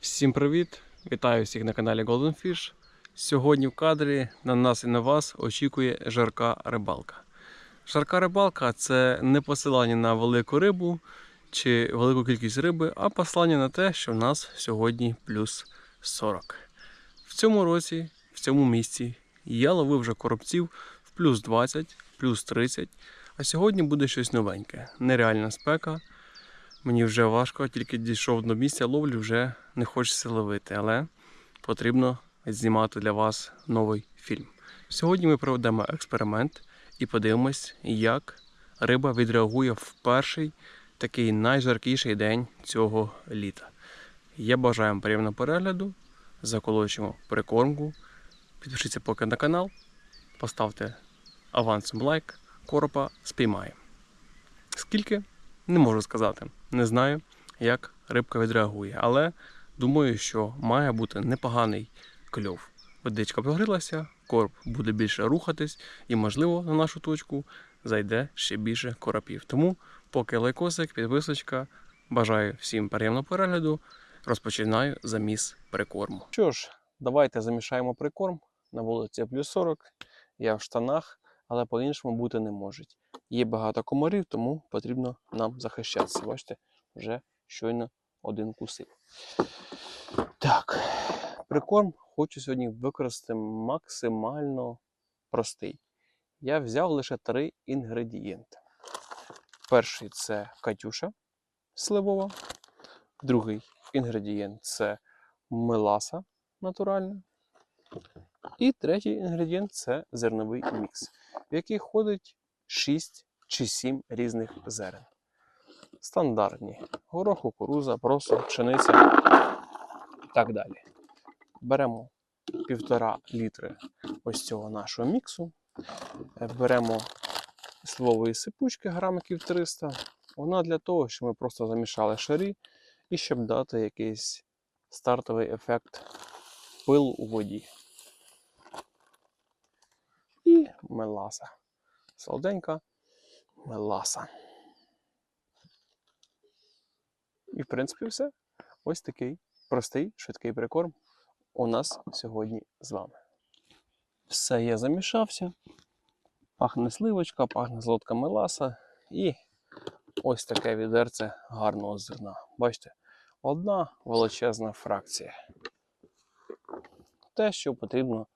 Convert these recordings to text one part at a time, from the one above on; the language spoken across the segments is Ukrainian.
Всім привіт! Вітаю всіх на каналі Golden Fish. Сьогодні в кадрі на нас і на вас очікує жарка рибалка. Жарка рибалка це не посилання на велику рибу чи велику кількість риби, а посилання на те, що в нас сьогодні плюс 40. В цьому році, в цьому місці, я ловив вже коробців в плюс 20, плюс 30, а сьогодні буде щось новеньке. Нереальна спека. Мені вже важко, тільки дійшов до місця ловлі, вже не хочеться ловити, але потрібно знімати для вас новий фільм. Сьогодні ми проведемо експеримент і подивимось, як риба відреагує в перший такий найжаркіший день цього літа. Я бажаю вам приємного перегляду, заколочимо прикормку. Підпишіться поки на канал, поставте авансом лайк, коропа спіймаємо. Скільки? Не можу сказати. Не знаю, як рибка відреагує, але думаю, що має бути непоганий кльов. Водичка погрілася, короб буде більше рухатись, і, можливо, на нашу точку зайде ще більше коропів. Тому, поки лайкосик, підписочка, бажаю всім приємного перегляду. Розпочинаю заміс прикорму. Що ж, давайте замішаємо прикорм. На вулиці плюс 40. Я в штанах, але по-іншому бути не може. Є багато комарів, тому потрібно нам захищатися. Бачите, вже щойно один кусив. Так, прикорм хочу сьогодні використати максимально простий. Я взяв лише три інгредієнти. Перший це катюша сливова. Другий інгредієнт це меласа натуральна. І третій інгредієнт це зерновий мікс, в який входить 6 чи 7 різних зерен. Стандартні: горох, кукуруза, просо, пшениця і так далі. Беремо півтора літри ось цього нашого міксу. Е, Беремо сливової сипучки грамиків 300. Вона для того, щоб ми просто замішали шарі і щоб дати якийсь стартовий ефект пилу у воді. І меласа. Солоденька меласа. І, в принципі, все. Ось такий простий, швидкий прикорм у нас сьогодні з вами. Все, я замішався. Пахне сливочка, пахне солодка меласа і ось таке відерце гарного зерна. Бачите, одна величезна фракція. Те, що потрібно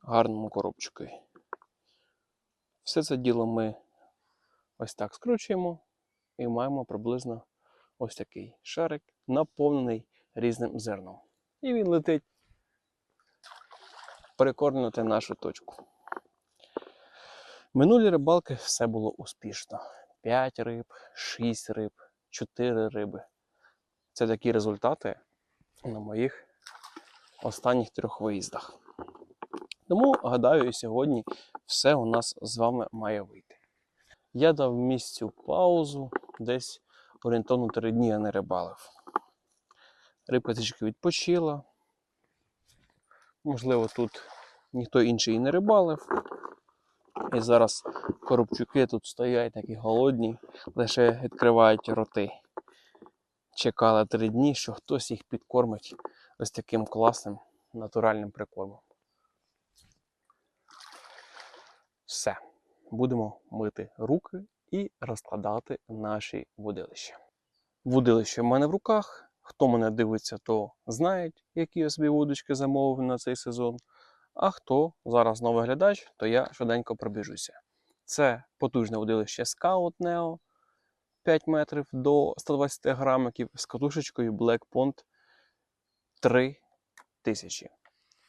гарному коробчику. Все це діло ми ось так скручуємо і маємо приблизно ось такий шарик, наповнений різним зерном. І він летить перекорнути нашу точку. Минулі рибалки все було успішно. 5 риб, 6 риб, 4 риби. Це такі результати на моїх останніх трьох виїздах. Тому, гадаю, і сьогодні все у нас з вами має вийти. Я дав місцю паузу, десь орієнтовно 3 дні я не рибалив. Рибка трішки відпочила. Можливо, тут ніхто інший і не рибалив. І зараз коробчуки тут стоять такі голодні, лише відкривають роти. Чекали три дні, що хтось їх підкормить ось таким класним натуральним прикормом. Все. Будемо мити руки і розкладати наші водилища. Водилище в мене в руках. Хто мене дивиться, то знають, які я собі водочки замовив на цей сезон. А хто зараз новий глядач, то я швиденько пробіжуся. Це потужне водилище Scout Neo 5 метрів до 120 грамиків з катушечкою Black Pond 3000.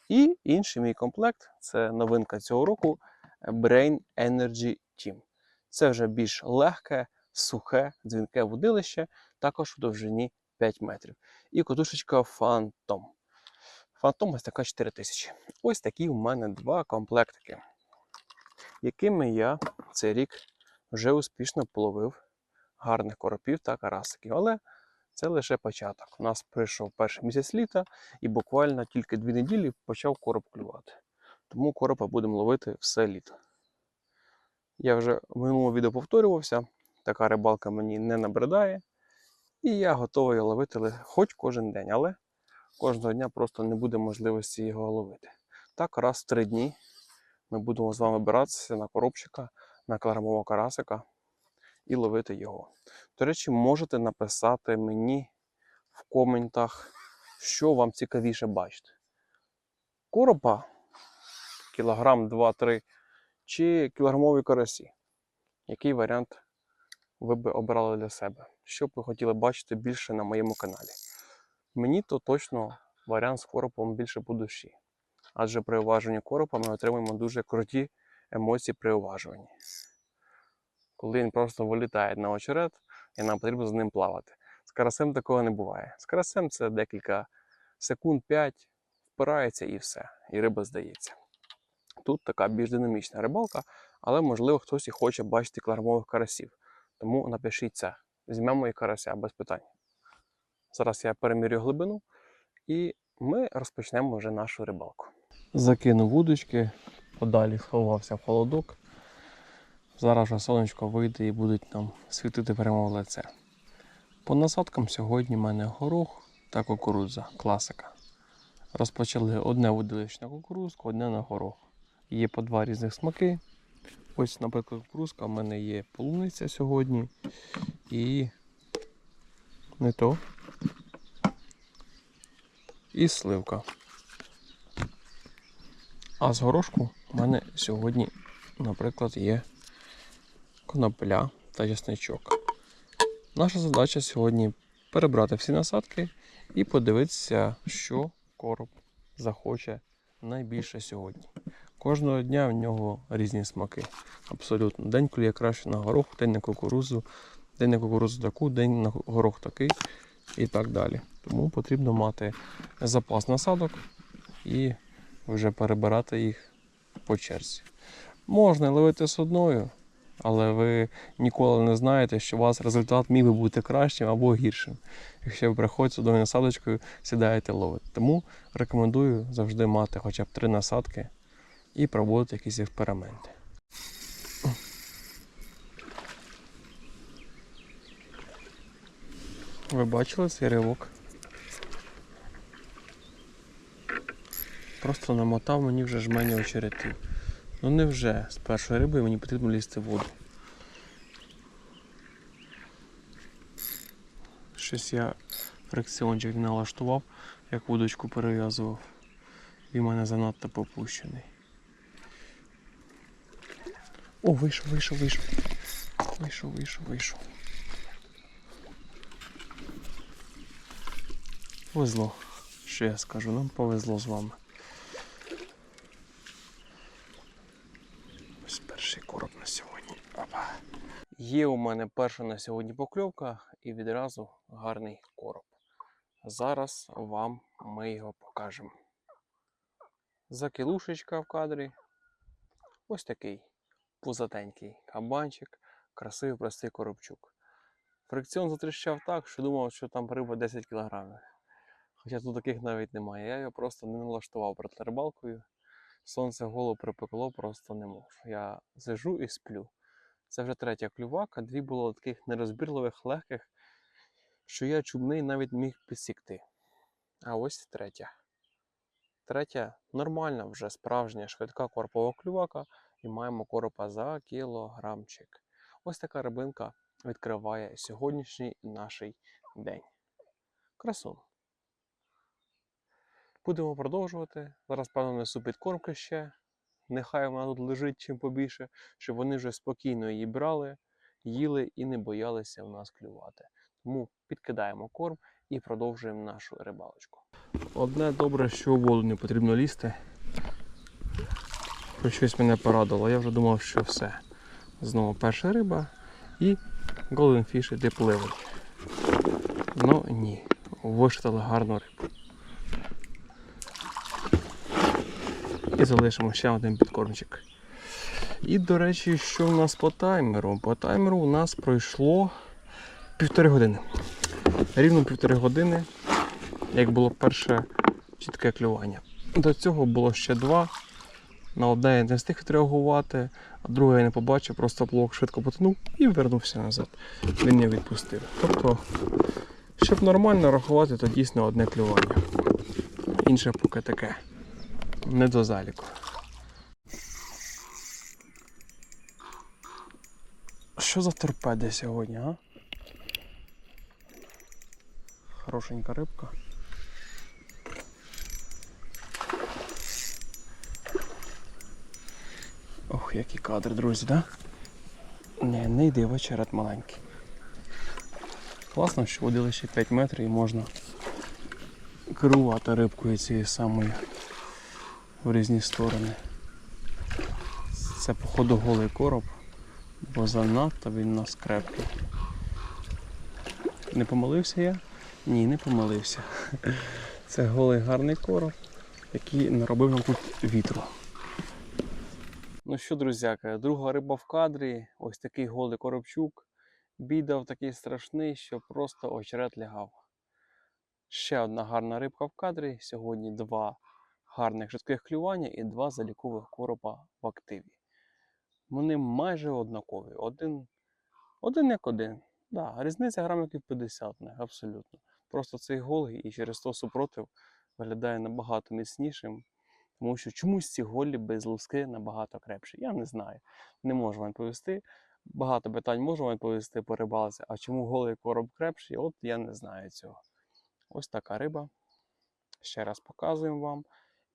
І інший мій комплект це новинка цього року Brain Energy Team. Це вже більш легке, сухе, дзвінке водилище, також в довжині 5 метрів. І котушечка Phantom. Phantom ось така 4000. Ось такі в мене два комплектики, якими я цей рік вже успішно половив гарних коропів та карасиків. Але це лише початок. У нас прийшов перший місяць літа, і буквально тільки дві неділі почав короб клювати. Тому коропа будемо ловити все літо. Я вже в минулому відео повторювався, така рибалка мені не набридає. І я готовий ловити хоч кожен день. Але кожного дня просто не буде можливості його ловити. Так, раз в три дні ми будемо з вами вибиратися на коробчика, на килограмового карасика і ловити його. До речі, можете написати мені в коментах, що вам цікавіше бачити. Коропа, кілограм 2-3, чи кілограмові карасі. Який варіант ви би обрали для себе? Що б ви хотіли бачити більше на моєму каналі? Мені то точно варіант з коропом більше по душі. Адже при уваженні коропа ми отримуємо дуже круті емоції при уважуванні. Коли він просто вилітає на очерет, і нам потрібно з ним плавати. З карасем такого не буває. З карасем це декілька секунд 5, впирається і все, і риба здається. Тут така більш динамічна рибалка, але можливо хтось і хоче бачити килограмових карасів. Тому напишіть це. Візьмемо і карася без питань. Зараз я перемірю глибину і ми розпочнемо вже нашу рибалку. Закинув вудочки, подалі сховався в холодок. Зараз сонечко вийде і будуть нам світити прямо в лице. По насадкам сьогодні в мене горох та кукурудза, класика. Розпочали одне вудилище на кукурузку, одне на горох. Є по два різних смаки. Ось, наприклад, кукурузка, в мене є полуниця сьогодні і не то. І сливка. А з горошку в мене сьогодні, наприклад, є конопля та ясничок. Наша задача сьогодні перебрати всі насадки і подивитися, що короб захоче найбільше сьогодні. Кожного дня в нього різні смаки. Абсолютно. День клює краще на горох, день на кукурузу, день на кукурузу таку, день на горох такий і так далі. Тому потрібно мати запас насадок і вже перебирати їх по черзі. Можна ловити з одною, але ви ніколи не знаєте, що у вас результат міг би бути кращим або гіршим. Якщо ви приходите з одною насадочкою, сідаєте ловити. Тому рекомендую завжди мати хоча б три насадки і проводити якісь експерименти. Ви бачили цей ривок? Просто намотав мені вже жмені очеретів. Ну невже з першої риби мені потрібно лізти в воду. Щось я фрикціончик не налаштував, як вудочку перев'язував. Він мене занадто попущений. О, вийшов, вийшов, вийшов. Вийшов, вийшов, вийшов. Повезло. Що я скажу, нам повезло з вами. Ось перший короб на сьогодні. Опа. Є у мене перша на сьогодні покльовка і відразу гарний короб. Зараз вам ми його покажемо. Закилушечка в кадрі. Ось такий пузатенький кабанчик, красивий простий коробчук. Фрикціон затріщав так, що думав, що там риба 10 кг. Хоча тут таких навіть немає. Я його просто не налаштував перед рибалкою. Сонце голову припекло, просто не можу. Я сижу і сплю. Це вже третя клювака, дві було таких нерозбірливих, легких, що я чубний навіть міг підсікти. А ось третя. Третя нормальна, вже справжня швидка корпова клювака, і маємо коропа за кілограмчик. Ось така рибинка відкриває сьогоднішній наш день. Красун. Будемо продовжувати. Зараз, певно, несу підкормки ще. Нехай вона тут лежить чим побільше, щоб вони вже спокійно її брали, їли і не боялися в нас клювати. Тому підкидаємо корм і продовжуємо нашу рибалочку. Одне добре, що у воду не потрібно лізти. Про щось мене порадило. Я вже думав, що все. Знову перша риба і Golden Fish іде пливуть. Ну ні, вишитали гарну рибу. І залишимо ще один підкормчик. І, до речі, що в нас по таймеру? По таймеру у нас пройшло півтори години. Рівно півтори години, як було перше чітке клювання. До цього було ще два. На одне я не встиг відреагувати, а друге я не побачив, просто блок швидко потонув і вернувся назад. Він не відпустив. Тобто, щоб нормально рахувати, то дійсно одне клювання. Інше поки таке. Не до заліку. Що за торпеди сьогодні, а? Хорошенька рибка. Ох, які кадри, друзі, да? Ні, не йди в маленький. Класно, що водили ще 5 метрів і можна керувати рибкою цією самою в різні сторони. Це походу голий короб, бо занадто він нас крепкий. Не помилився я? Ні, не помилився. Це голий гарний короб, який наробив нам тут вітру. Що, друзяка, друга риба в кадрі, ось такий голий коробчук. Бідав такий страшний, що просто очерет лягав. Ще одна гарна рибка в кадрі. Сьогодні два гарних швидких клювання і два залікових коропа в активі. Вони майже однакові. Один, один як один. Да, різниця грамів 50 в абсолютно. Просто цей голий і через то супротив виглядає набагато міцнішим. Тому що чомусь ці голі без луски набагато крепші. Я не знаю. Не можу вам повісти. Багато питань можу вам повісти по рибалці, а чому голий короб крепший, от я не знаю цього. Ось така риба. Ще раз показуємо вам.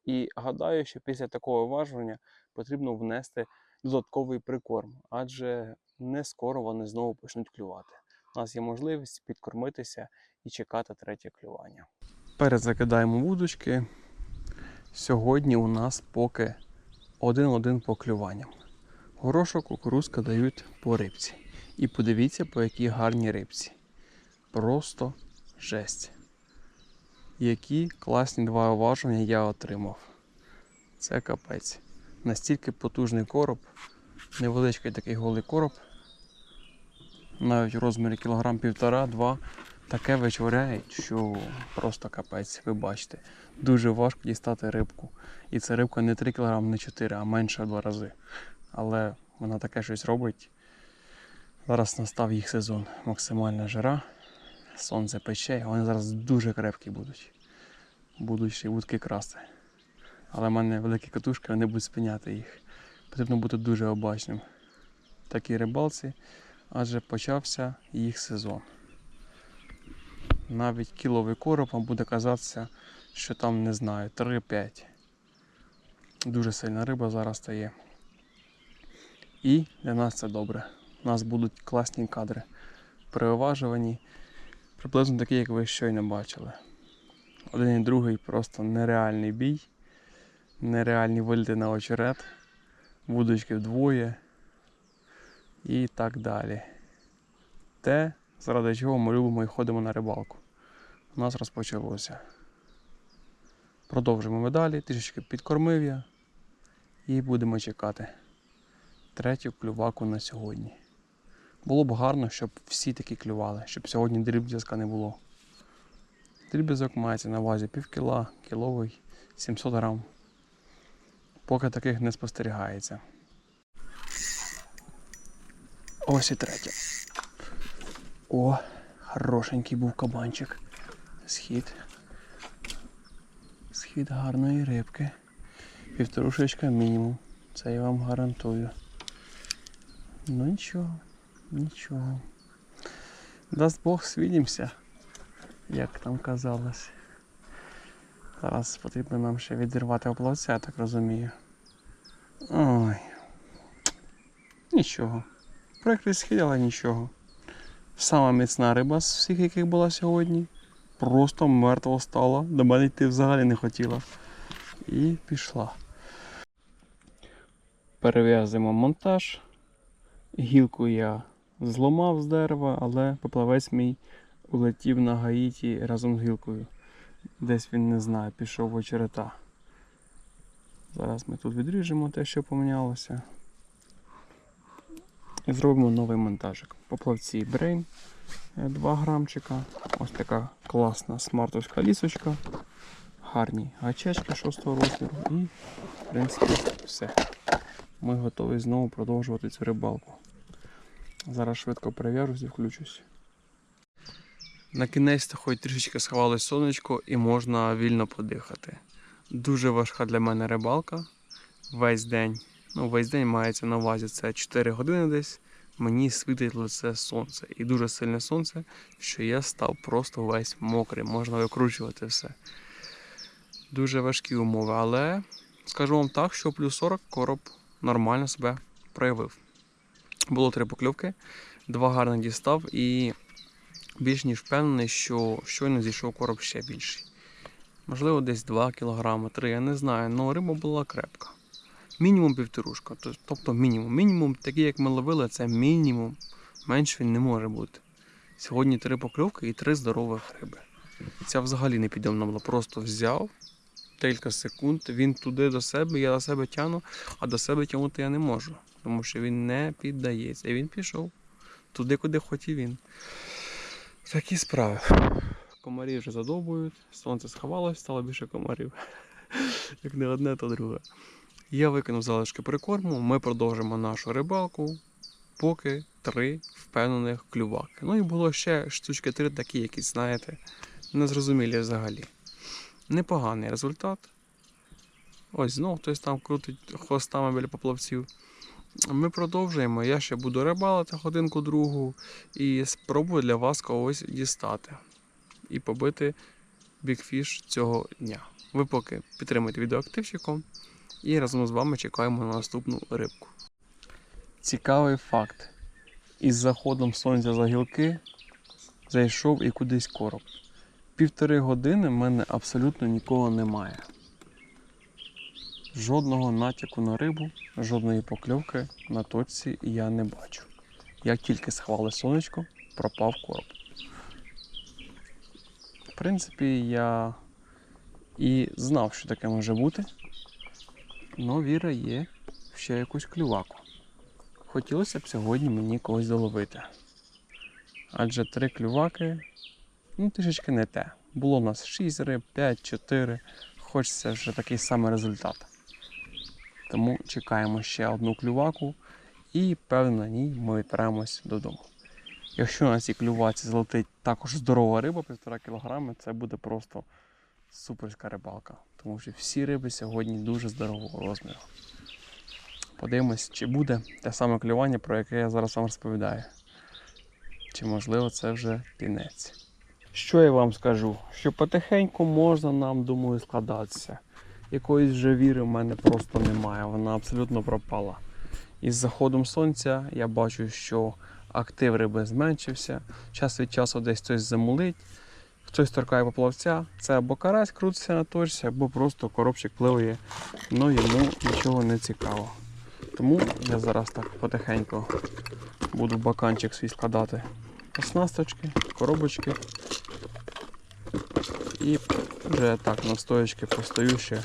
І гадаю, що після такого важування потрібно внести додатковий прикорм, адже не скоро вони знову почнуть клювати. У нас є можливість підкормитися і чекати третє клювання. Перезакидаємо вудочки. Сьогодні у нас поки один-один по клюванням. Горошок, кукурузка дають по рибці. І подивіться, по якій гарній рибці. Просто жесть. Які класні два уваження я отримав. Це капець. Настільки потужний короб, невеличкий такий голий короб, навіть у розмірі кілограм півтора-два, таке вичворяють, що просто капець, ви бачите. Дуже важко дістати рибку. І це рибка не 3 кг, не 4, а менше два рази. Але вона таке щось робить. Зараз настав їх сезон. Максимальна жара, сонце пече, вони зараз дуже крепкі будуть. Будуть ще вудки красти. Але в мене великі катушки, вони будуть спиняти їх. Потрібно бути дуже обачним. в Такій рибалці, адже почався їх сезон. Навіть кіловий короб вам буде казатися, що там, не знаю, 3-5. Дуже сильна риба зараз стає. І для нас це добре. У нас будуть класні кадри при оважуванні, приблизно такі, як ви щойно бачили. Один і другий просто нереальний бій, нереальні вильти на очерет, вудочки вдвоє і так далі. Те, заради чого ми любимо і ходимо на рибалку. У нас розпочалося. Продовжимо ми далі, трішечки підкормив я і будемо чекати третю клюваку на сьогодні. Було б гарно, щоб всі такі клювали, щоб сьогодні дріб'язка не було. Дріб'язок мається на увазі пів кіла, кіловий, 700 грам. Поки таких не спостерігається. Ось і третя. О, хорошенький був кабанчик. Схід. Схід гарної рибки. Півторушечка мінімум. Це я вам гарантую. Ну нічого, нічого. Дасть Бог свідімося, як там казалось. Зараз потрібно нам ще відірвати оплавця, я так розумію. Ой. Нічого. Прикрий схід, але нічого. Сама міцна риба з всіх, яких була сьогодні. Просто мертво стала. До мене йти взагалі не хотіла. І пішла. Перев'язуємо монтаж. Гілку я зламав з дерева, але поплавець мій улетів на Гаїті разом з гілкою. Десь він не знає, пішов в очерета. Зараз ми тут відріжемо те, що помінялося. І зробимо новий монтажик. Поплавці Brain 2 грамчика. Ось така класна смартовська лісочка. Гарні гачечки 6 розміру. І, в принципі, все. Ми готові знову продовжувати цю рибалку. Зараз швидко перев'яжусь і включусь. На кінець хоч трішечки сховалось сонечко і можна вільно подихати. Дуже важка для мене рибалка. Весь день. Ну, весь день мається на увазі це 4 години десь. Мені світить лице сонце. І дуже сильне сонце, що я став просто весь мокрий, можна викручувати все. Дуже важкі умови, але скажу вам так, що плюс 40 короб нормально себе проявив. Було три покльовки, два гарних дістав і більш ніж впевнений, що щойно зійшов короб ще більший. Можливо, десь 2 кг, 3, я не знаю, але риба була крепка. Мінімум півторушка. Тобто мінімум. Мінімум, такий, як ми ловили, це мінімум. Менше він не може бути. Сьогодні три покльовки і три здорових риби. Ця взагалі не підйомна була. Просто взяв кілька секунд, він туди до себе, я до себе тягну, а до себе тягнути я не можу. Тому що він не піддається. І він пішов туди, куди хотів він. Такі справи. Комарі вже задовбують, сонце сховалось, стало більше комарів. Як не одне, то друге. Я викинув залишки прикорму, ми продовжимо нашу рибалку, поки три впевнених клюваки. Ну і було ще штучки три такі, які, знаєте, незрозумілі взагалі. Непоганий результат. Ось знов хтось там крутить хвостами біля поплавців. Ми продовжуємо. Я ще буду рибалити годинку другу і спробую для вас когось дістати і побити бікфіш цього дня. Ви поки підтримуйте відео активчиком і разом з вами чекаємо на наступну рибку. Цікавий факт. Із заходом сонця за гілки зайшов і кудись короб. Півтори години в мене абсолютно нікого немає. Жодного натяку на рибу, жодної покльовки на точці я не бачу. Як тільки схвали сонечко, пропав короб. В принципі, я і знав, що таке може бути. Но віра є ще якусь клюваку. Хотілося б сьогодні мені когось доловити. Адже три клюваки, ну, трішечки не те. Було в нас 6 риб, 5, 4. Хочеться вже такий самий результат. Тому чекаємо ще одну клюваку і, певно, на ній ми відправимось додому. Якщо на цій клюваці залетить також здорова риба, 1,5 кг, це буде просто суперська рибалка. Тому що всі риби сьогодні дуже здорового розміру. Подивимось, чи буде те саме клювання, про яке я зараз вам розповідаю. Чи можливо це вже кінець. Що я вам скажу? Що потихеньку можна нам, думаю, складатися. Якоїсь вже віри в мене просто немає, вона абсолютно пропала. Із заходом сонця я бачу, що актив риби зменшився. Час від часу десь хтось замулить, хтось торкає поплавця. Це або карась крутиться на точці, або просто коробчик пливає, але йому нічого не цікаво. Тому я зараз так потихеньку буду баканчик свій складати оснасточки, коробочки. І вже так на стоячки постою ще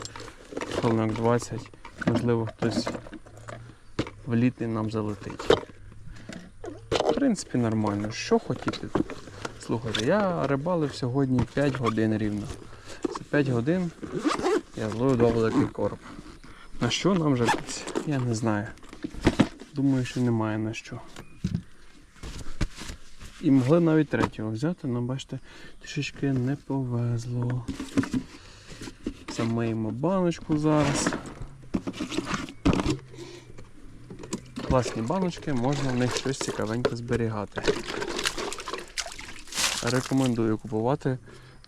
хвилинок 20. Можливо, хтось влітний нам залетить. В принципі, нормально. Що хотіти тут? Слухайте, я рибалив сьогодні 5 годин рівно. За 5 годин я зловив два великий короб. На що нам жалітися? Я не знаю. Думаю, що немає на що. І могли навіть третього взяти, але бачите, трішечки не повезло. Замиємо баночку зараз. Класні баночки, можна в них щось цікавеньке зберігати. Рекомендую купувати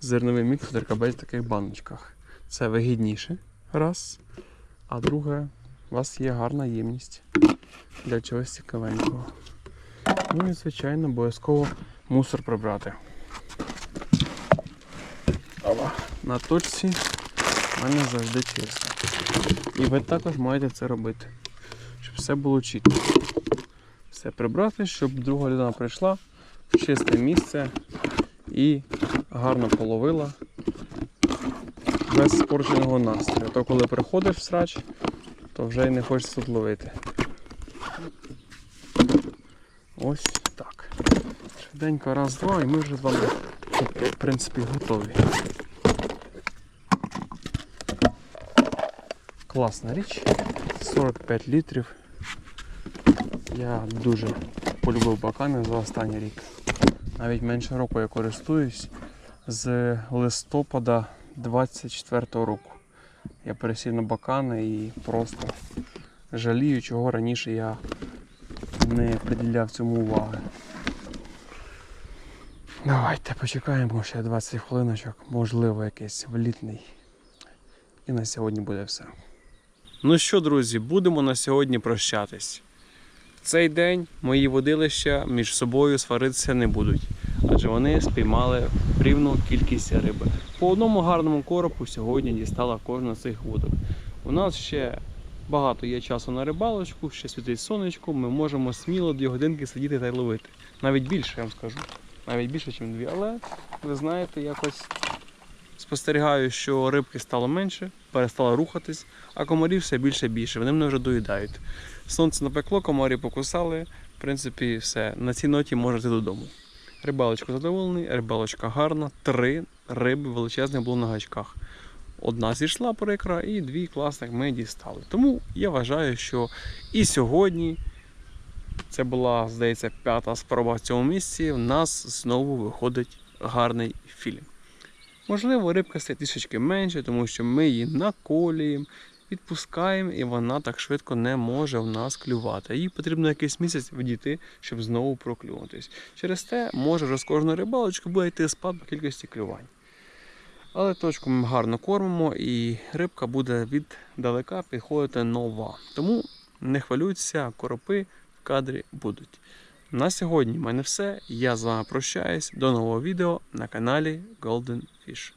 зерновий мікс ДРКБ в таких баночках. Це вигідніше. Раз. А друге, у вас є гарна ємність для чогось цікавенького. Ну і звичайно, обов'язково мусор прибрати. На точці в мене завжди чисто. І ви також маєте це робити, щоб все було чітко. Все прибрати, щоб друга людина прийшла в чисте місце і гарно половила без спорченого настрою. То коли приходиш в срач, то вже й не хочеться тут ловити. Ось так. Швиденько раз-два і ми вже з вами в принципі готові. Класна річ. 45 літрів. Я дуже полюбив бакани за останній рік. Навіть менше року я користуюсь з листопада 24-го року. Я пересів на бакани і просто жалію, чого раніше я не приділяв цьому уваги. Давайте почекаємо ще 20 хвилиночок, можливо, якийсь влітний. І на сьогодні буде все. Ну що, друзі, будемо на сьогодні прощатись. Цей день мої водилища між собою сваритися не будуть, адже вони спіймали рівну кількість риби. По одному гарному коропу сьогодні дістала кожна з цих вудок. У нас ще багато є часу на рибалочку, ще світить сонечко, ми можемо сміло дві годинки сидіти та й ловити. Навіть більше, я вам скажу. Навіть більше, ніж дві. Але ви знаєте, якось спостерігаю, що рибки стало менше, перестало рухатись, а комарів все більше і більше. Вони мене вже доїдають. Сонце напекло, комарі покусали. В принципі, все. На цій ноті можна йти додому. Рибалочка задоволений, рибалочка гарна. Три риби величезних було на гачках. Одна зійшла прикра і дві класних ми дістали. Тому я вважаю, що і сьогодні це була, здається, п'ята спроба в цьому місці. В нас знову виходить гарний фільм. Можливо, рибка стає трішечки менше, тому що ми її наколюємо, відпускаємо, і вона так швидко не може в нас клювати. Їй потрібно якийсь місяць відійти, щоб знову проклюнутись. Через те, може вже з кожної рибалочки буде йти спад по кількості клювань. Але точку ми гарно кормимо і рибка буде віддалека підходити нова. Тому не хвилюйтеся, коропи в кадрі будуть. На сьогодні в мене все. Я з вами прощаюсь. До нового відео на каналі Golden Fish.